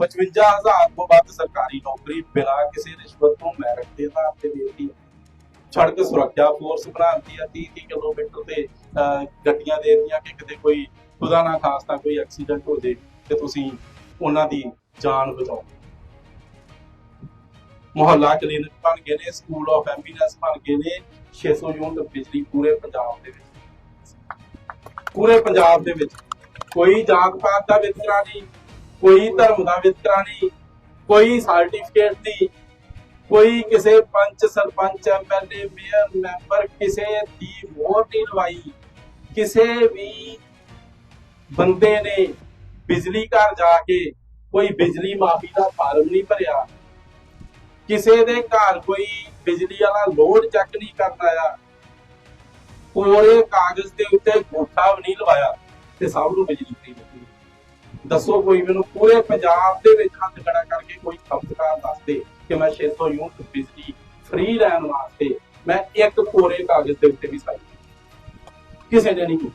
55000 ਤੋਂ ਵੱਧ ਸਰਕਾਰੀ ਨੌਕਰੀ ਬਿਨਾਂ ਕਿਸੇ ਰਿਸ਼ਵਤ ਤੋਂ ਮੈਰਿਟ ਦੇ ਆਧਾਰ ਤੇ ਦੇਤੀ। ਸੜਕ ਸੁਰੱਖਿਆ ਫੋਰਸ ਬਣਾਉਂਦੀ ਆ 30 30 ਕਿਲੋਮੀਟਰ ਤੇ ਗੱਡੀਆਂ ਦੇ ਕਿ ਕਿਤੇ ਕੋਈ ਖੁਦਾ ਨਾ ਖਾਸਤਾ ਕੋਈ ਐਕਸੀਡੈਂਟ ਹੋ ਜੇ ਤੇ ਤੁਸੀਂ ਉਹਨਾਂ ਦੀ ਜਾਨ ਬਚਾਓ। ਮੁਹੱਲਾ ਕਲੀਨਿਕ ਬਣ ਗਏ ਨੇ, ਸਕੂਲ ਆਫ ਐਮਬੀਨੈਂਸ ਬਣ ਗਏ ਨੇ 600 ਯੂਨਿਟ ਬਿਜਲੀ ਪੂਰੇ ਪੰਜਾਬ ਦੇ ਵਿੱਚ। ਪੂਰੇ ਪੰਜਾਬ ਦੇ ਵਿੱਚ ਕੋਈ ਜਾਤ ਪਾਤ ਦਾ ਵਿਤਕਰਾ ਨਹੀਂ। ਕੋਈ ਧਰਮ ਦਾ ਵਿਤਕਰਾ ਨਹੀਂ, ਕੋਈ ਸਰਟੀਫਿਕੇਟ ਦੀ ਕੋਈ ਕਿਸੇ panch sarpanch MLA mayor member ਕਿਸੇ ਦੀ ਵੋਟ ਨਹੀਂ ਲਵਾਈ। ਕਿਸੇ ਵੀ ਬੰਦੇ ਨੇ ਬਿਜਲੀ ਘਰ ਜਾ ਕੇ ਕੋਈ ਬਿਜਲੀ ਮਾਫੀ ਦਾ ਫਾਰਮ ਨਹੀਂ ਭਰਿਆ। ਕਿਸੇ ਦੇ ਘਰ ਕੋਈ ਬਿਜਲੀ ਵਾਲਾ ਲੋਡ ਚੈੱਕ ਨਹੀਂ ਕਰਨ ਆਇਆ। ਕੋਰੇ ਕਾਗਜ਼ ਦੇ ਉੱਤੇ ਗੋਠਾ ਵੀ ਨਹੀਂ ਲਵਾਇਆ ਤੇ ਸਭ ਨੂੰ ਬਿਜਲੀ ਫ੍ਰੀ ਦੱਸੋ ਕੋਈ ਮੈਨੂੰ, ਪੂਰੇ ਪੰਜਾਬ ਦੇ ਵਿੱਚ ਹੱਥ ਖੜਾ ਕਰਕੇ ਕੋਈ ਖਪਤਕਾਰ ਦੱਸ ਦੇ ਕਿ ਮੈਂ 600 ਯੂਨਿਟ ਬਿਜਲੀ ਫ੍ਰੀ ਲੈਣ ਵਾਸਤੇ ਮੈਂ ਇੱਕ ਕੋਰੇ ਕਾਗਜ਼ ਦੇ ਉੱਤੇ ਵੀ ਸਾਈ। ਕਿਸੇ ਨੇ ਨਹੀਂ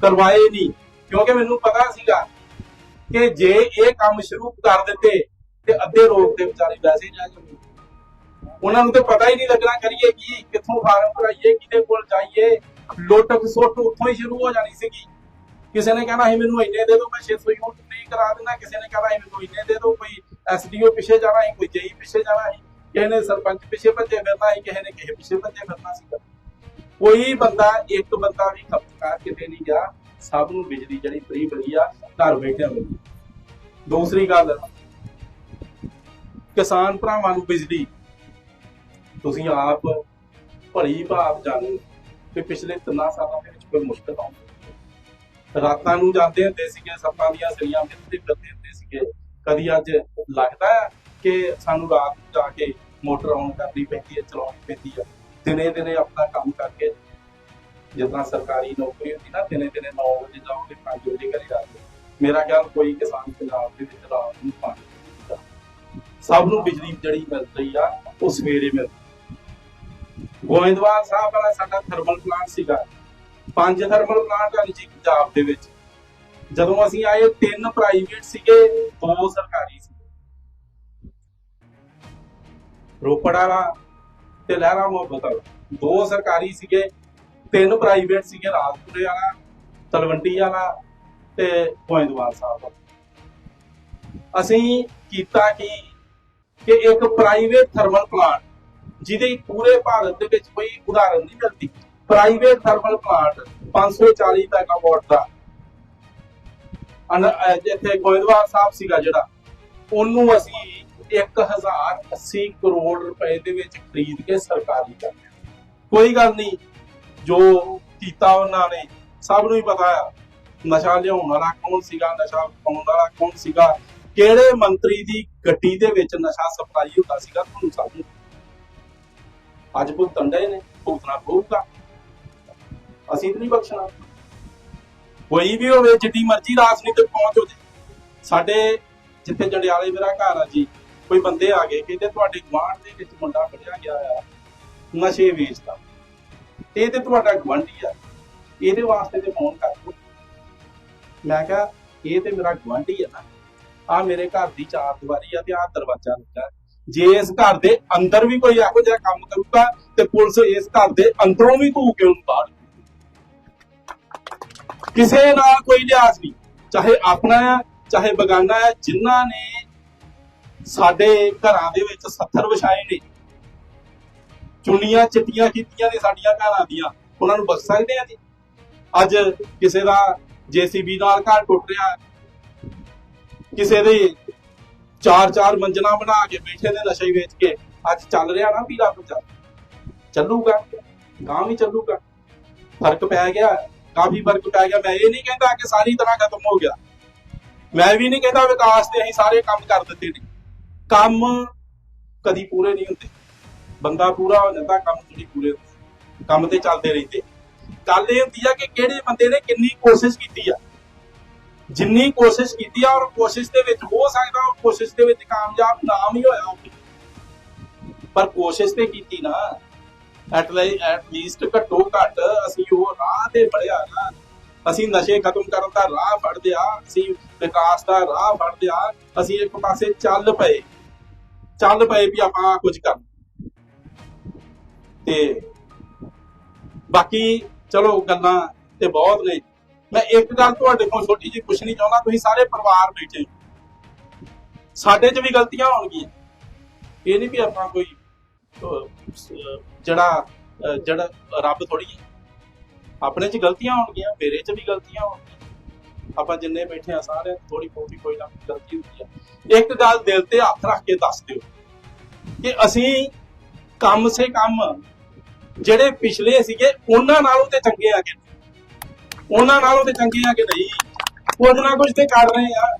ਕਰਵਾਏ ਨਹੀਂ, ਕਿਉਂਕਿ ਮੈਨੂੰ ਪਤਾ ਸੀਗਾ ਕਿ ਜੇ ਇਹ ਕੰਮ ਸ਼ੁਰੂ ਕਰ ਦਿੱਤੇ ਤੇ ਅੱਧੇ ਲੋਕ ਦੇ ਵਿਚਾਰੇ ਵੈਸੇ ਹੀ ਜਾਣਗੇ ਉਹਨਾਂ ਨੂੰ ਤੇ ਪਤਾ ਹੀ ਨਹੀਂ ਲੱਗਣਾ, ਕਰੀਏ ਕੀ, ਕਿੱਥੋਂ ਫਾਰਮ ਭਰਾਈਏ, ਕਿਹਦੇ ਕੋਲ ਜਾਈਏ। ਲੁੱਟ ਖਸੁੱਟ ਉੱਥੋਂ ਹੀ ਸ਼ੁਰੂ ਹੋ ਜਾਣੀ ਸੀਗੀ। ਕਿਸੇ ਨੇ ਕਹਿਣਾ ਸੀ ਮੈਨੂੰ ਇੰਨੇ ਦੇ ਦਿਓ, ਮੈਂ 600 ਯੂਨਿਟ ਨਹੀਂ ਕਰਾ ਦਿੰਦਾ। ਕਿਸੇ ਨੇ ਕਹਿਣਾ ਸੀ ਮੈਨੂੰ ਇੰਨੇ ਦੇ ਦਿਓ, ਕੋਈ ਐਸਡੀਓ ਪਿੱਛੇ ਜਾਣਾ ਸੀ, ਕੋਈ ਜੇਈ ਪਿੱਛੇ ਜਾਣਾ ਸੀ। ਕਿਸੇ ਨੇ ਸਰਪੰਚ ਪਿੱਛੇ ਭੱਜੇ ਫਿਰਨਾ ਸੀ, ਕਿਸੇ ਨੇ ਕਿਸੇ ਪਿੱਛੇ ਭੱਜੇ ਫਿਰਨਾ ਸੀ। ਕੋਈ ਬੰਦਾ, ਇੱਕ ਬੰਦਾ ਵੀ ਖਪਤਕਾਰ ਕਿਤੇ ਨਹੀਂ ਗਿਆ। ਸਭ ਨੂੰ ਬਿਜਲੀ ਜਿਹੜੀ ਫ੍ਰੀ ਮਿਲੀ ਆ, ਘਰ ਬੈਠਿਆਂ ਮਿਲੀ ਦੂਸਰੀ ਗੱਲ, ਕਿਸਾਨ ਭਰਾਵਾਂ ਨੂੰ ਬਿਜਲੀ। ਤੁਸੀਂ ਆਪ ਭਲੀ ਭਾਵ ਜਾਣੋ ਕਿ ਪਿਛਲੇ ਤਿੰਨਾਂ ਸਾਲਾਂ ਦੇ ਵਿੱਚ ਕੋਈ ਮੁਸ਼ਕਲ ਆਉਂਦੀ ਰਾਤਾਂ ਨੂੰ ਜਾਂਦੇ ਹੁੰਦੇ ਸੀਗੇ ਸੱਪਾਂ ਦੀਆਂ ਸਰੀਆਂ ਮਿੱਥੇ ਫਿਰਦੇ ਹੁੰਦੇ ਸੀਗੇ। ਕਦੀ ਅੱਜ ਲੱਗਦਾ ਹੈ ਕਿ ਸਾਨੂੰ ਰਾਤ ਨੂੰ ਜਾ ਕੇ ਮੋਟਰ ਆਨ ਕਰਨੀ ਪੈਂਦੀ ਹੈ, ਚਲਾਉਣੀ ਪੈਂਦੀ ਹੈ? ਦਿਨੇ ਦਿਨੇ ਆਪਣਾ ਕੰਮ ਕਰਕੇ ਜਿੱਦਾਂ ਸਰਕਾਰੀ ਨੌਕਰੀ ਹੁੰਦੀ ਨਾ ਦਿਨੇ ਦਿਨੇ 9 ਵਜੇ ਜਾਓਗੇ 5 ਵਜੇ ਘਰੇ ਆਓਗੇ ਮੇਰਾ ਖਿਆਲ ਕੋਈ ਕਿਸਾਨ ਪੰਜਾਬ ਦੇ ਵਿੱਚ ਰਾਤ ਨੂੰ ਪਾਣੀ ਸਭ ਨੂੰ ਬਿਜਲੀ ਜਿਹੜੀ ਮਿਲ ਰਹੀ ਆ, ਉਹ ਸਵੇਰੇ ਮਿਲ ਗੋਇੰਦਵਾਲ ਸਾਹਿਬ ਵਾਲਾ ਸਾਡਾ ਥਰਮਲ ਪਲਾਂਟ ਸੀਗਾ। ਪੰਜ ਥਰਮਲ ਪਲਾਂਟ ਹਨ ਜੀ ਪੰਜਾਬ ਦੇ ਵਿੱਚ। ਜਦੋਂ ਅਸੀਂ ਆਏ, ਤਿੰਨ ਪ੍ਰਾਈਵੇਟ ਸੀਗੇ, ਦੋ ਸਰਕਾਰੀ ਸੀ ਰੋਪੜ ਵਾਲਾ ਤੇ ਲਹਿਰਾ ਮੁਹੱਬਤ ਵਾਲਾ। ਦੋ ਸਰਕਾਰੀ ਸੀਗੇ, ਤਿੰਨ ਪ੍ਰਾਈਵੇਟ ਸੀਗੇ, ਰਾਜਪੁਰੇ ਵਾਲਾ, ਤਲਵੰਡੀ ਵਾਲਾ ਤੇ ਗੋਇੰਦਵਾਲ ਸਾਹਿਬ ਅਸੀਂ ਕੀਤਾ ਕੀ ਕਿ ਇੱਕ ਪ੍ਰਾਈਵੇਟ ਥਰਮਲ ਪਲਾਂਟ ਜਿਹਦੇ ਪੂਰੇ ਭਾਰਤ ਦੇ ਵਿੱਚ ਕੋਈ ਉਦਾਹਰਨ ਨਹੀਂ ਮਿਲਦੀ। ਪ੍ਰਾਈਵੇਟ ਥਰਮਲ ਪਲਾਂਟ 540 ਮੈਗਾਵਾਟ ਦਾ। ਅਨ- ਅਹ ਜਿੱਥੇ ਗੋਇੰਦਵਾਲ ਸਾਹਿਬ ਸੀਗਾ ਜਿਹੜਾ, ਉਹਨੂੰ ਅਸੀਂ 1080 ਕਰੋੜ ਰੁਪਏ ਦੇ ਵਿੱਚ ਖਰੀਦ ਕੇ ਸਰਕਾਰੀ ਕਰਦੇ ਲਿਆ। ਕੋਈ ਗੱਲ ਨਹੀਂ, ਜੋ ਕੀਤਾ ਉਹਨਾਂ ਨੇ, ਸਭ ਨੂੰ ਹੀ ਪਤਾ ਆ, ਨਸ਼ਾ ਲਿਆਉਣ ਵਾਲਾ ਕੌਣ ਸੀਗਾ, ਨਸ਼ਾ ਪਾਉਣ ਵਾਲਾ ਕੌਣ ਸੀਗਾ, ਕਿਹੜੇ ਮੰਤਰੀ ਦੀ ਗੱਡੀ ਦੇ ਵਿੱਚ ਨਸ਼ਾ ਸਪਲਾਈ ਹੁੰਦਾ ਸੀਗਾ, ਤੁਹਾਨੂੰ ਸਭ ਨੂੰ। ਅੱਜ ਭੁਗਤਣ ਡਏ ਨੇ, ਭੁਗਤਣਾ ਪਊਗਾ। ਅਸੀਂ ਤਾਂ ਨਹੀਂ ਬਖਸ਼ਣਾ। ਕੋਈ ਵੀ ਹੋਵੇ, ਜਿੱਡੀ ਮਰਜ਼ੀ ਰਾਜਨੀਤਿਕ ਪਹੁੰਚ ਹੋ ਸਾਡੇ ਜਿੱਥੇ ਜੰਡਿਆਲੇ ਮੇਰਾ ਘਰ ਆ ਜੀ, ਕੋਈ ਬੰਦੇ ਆ ਗਏ, ਕਹਿੰਦੇ ਤੁਹਾਡੇ ਗਵਾਂਢ ਦੇ ਵਿੱਚ ਮੁੰਡਾ ਫੜਿਆ ਗਿਆ ਆ, ਨਸ਼ੇ ਵੇਚਦਾ। ਇਹ ਤੇ ਤੁਹਾਡਾ ਗਵਾਂਢੀ ਆ, ਇਹਦੇ ਵਾਸਤੇ ਤੇ ਫੋਨ ਕਰ ਦਿਓ। ਮੈਂ ਕਿਹਾ, ਇਹ ਤੇ ਮੇਰਾ ਗਵਾਂਢੀ ਆ ਨਾ ਆ ਮੇਰੇ ਘਰ ਦੀ ਚਾਰ ਦੀਵਾਰੀ ਆ ਤੇ ਆ ਦਰਵਾਜ਼ਾ ਲੱਗਾ। ਜੇ ਇਸ ਘਰ ਦੇ ਅੰਦਰ ਵੀ ਕੋਈ ਇਹੋ ਜਿਹਾ ਕੰਮ ਕਰੂਗਾ, ਤੇ ਪੁਲਿਸ ਇਸ ਘਰ ਦੇ ਅੰਦਰੋਂ ਵੀ ਘੂ ਕੇ ਉਹਨੂੰ ਬਾਹਰ ਕਿਸੇ ਨਾਲ ਕੋਈ ਲਿਹਾਜ਼ ਨਹੀਂ। ਚਾਹੇ ਆਪਣਾ ਹੈ ਚਾਹੇ ਬਗਾਨਾ ਹੈ ਜਿਨ੍ਹਾਂ ਨੇ ਸਾਡੇ ਘਰਾਂ ਦੇ ਵਿੱਚ ਸੱਥਰ ਵਿਛਾਏ ਨੇ। ਚੁੰਨੀਆਂ ਚਿੱਟੀਆਂ ਕੀਤੀਆਂ ਨੇ ਸਾਡੀਆਂ ਘਰਾਂ ਦੀਆਂ। ਉਹਨਾਂ ਨੂੰ ਬਖਸ਼ ਸਕਦੇ ਆ ਜੀ? ਅੱਜ ਕਿਸੇ ਦਾ ਜੀਸੀਬੀ ਨਾਲ ਘਰ ਟੁੱਟ ਰਿਹਾ। ਕਿਸੇ ਦੇ ਚਾਰ ਚਾਰ ਮੰਜ਼ਲਾਂ ਬਣਾ ਕੇ ਬੈਠੇ ਨੇ ਨਸ਼ੇ ਵੇਚ ਕੇ। ਅੱਜ ਚੱਲ ਰਿਹਾ ਨਾ ਪੀਲਾ ਪੰਜਾਬ। ਚੱਲੂਗਾ। ਗਾਂ ਵੀ ਚੱਲੂਗਾ। ਫ਼ਰਕ ਪੈ ਗਿਆ। ਕਾਫੀ ਫ਼ਰਕ ਪੈ ਗਿਆ। ਮੈਂ ਇਹ ਨਹੀਂ ਕਹਿੰਦਾ ਕਿ ਸਾਰੀ ਤਰ੍ਹਾਂ ਖਤਮ ਹੋ ਗਿਆ। ਮੈਂ ਵੀ ਨਹੀਂ ਕਹਿੰਦਾ ਵਿਕਾਸ ਤੇ ਅਸੀਂ ਸਾਰੇ ਕੰਮ ਕਰ ਦਿੱਤੇ ਨੇ। ਕੰਮ ਕਦੀ ਪੂਰੇ ਨਹੀਂ ਹੁੰਦੇ। ਬੰਦਾ ਪੂਰਾ ਹੋ ਜਾਂਦਾ, ਕੰਮ ਥੋੜੀ ਪੂਰੇ ਕੰਮ ਤੇ ਚੱਲਦੇ ਰਹਿੰਦੇ। ਗੱਲ ਇਹ ਹੁੰਦੀ ਆ ਕਿ ਕਿਹੜੇ ਬੰਦੇ ਨੇ ਕਿੰਨੀ ਕੋਸ਼ਿਸ਼ ਕੀਤੀ ਆ। ਜਿੰਨੀ ਕੋਸ਼ਿਸ਼ ਕੀਤੀ ਆ ਔਰ ਕੋਸ਼ਿਸ਼ ਦੇ ਵਿੱਚ ਹੋ ਸਕਦਾ, ਉਹ ਕੋਸ਼ਿਸ਼ ਦੇ ਵਿੱਚ ਕਾਮਯਾਬ ਨਾ ਵੀ ਹੋਇਆ ਪਰ ਕੋਸ਼ਿਸ਼ ਤੇ ਕੀਤੀ ਨਾ। ਐਟ ਲੀਸਟ ਘੱਟੋ ਘੱਟ ਅਸੀਂ ਉਹ ਰਾਹ ਤੇ ਬੜਿਆ ਨਾ। ਅਸੀਂ ਨਸ਼ੇ ਖਤਮ ਕਰਨ ਦਾ ਰਾਹ ਫੜਦੇ ਆ ਅਸੀਂ ਵਿਕਾਸ ਦਾ ਰਾਹ ਫੜਦੇ ਆ ਅਸੀਂ ਇੱਕ ਪਾਸੇ ਚੱਲ ਪਏ। ਚੱਲ ਪਏ ਵੀ ਆਪਾਂ ਕੁਝ ਕਰ। ਤੇ ਬਾਕੀ ਚਲੋ ਗੱਲਾਂ ਤੇ ਬਹੁਤ ਨੇ। ਮੈਂ ਇੱਕ ਗੱਲ ਤੁਹਾਡੇ ਕੋਲ ਛੋਟੀ ਜਿਹੀ ਪੁੱਛਣੀ ਚਾਹੁੰਦਾ, ਤੁਸੀਂ ਸਾਰੇ ਪਰਿਵਾਰ ਬੈਠੇ ਸਾਡੇ 'ਚ ਵੀ ਗਲਤੀਆਂ ਹੋਣਗੀਆਂ। ਇਹ ਨਹੀਂ ਵੀ ਆਪਾਂ ਕੋਈ ਜਿਹੜਾ ਜਿਹੜਾ ਰੱਬ ਥੋੜੀ ਹੈ। ਆਪਣੇ 'ਚ ਗਲਤੀਆਂ ਹੋਣਗੀਆਂ, ਮੇਰੇ 'ਚ ਵੀ ਗਲਤੀਆਂ ਹੋਣਗੀਆਂ। ਆਪਾਂ ਜਿੰਨੇ ਬੈਠੇ ਆ ਸਾਰੇ ਥੋੜੀ ਬਹੁਤੀ ਕੋਈ ਨਾ ਕੋਈ ਗਲਤੀ ਹੁੰਦੀ ਹੈ। ਇੱਕ ਗੱਲ ਦਿਲ ਤੇ ਹੱਥ ਰੱਖ ਕੇ ਦੱਸ ਦਿਓ ਕਿ ਅਸੀਂ ਕੰਮ ਸੇ ਕੰਮ ਜਿਹੜੇ ਪਿਛਲੇ ਸੀਗੇ, ਉਹਨਾਂ ਨਾਲੋਂ ਤੇ ਚੰਗੇ ਆ ਕਿ ਉਹਨਾਂ ਨਾਲੋਂ ਤੇ ਚੰਗੇ ਆ ਕੇ ਨਹੀਂ? ਕੁਝ ਨਾ ਕੁਝ ਤੇ ਕਰ ਰਹੇ ਆ।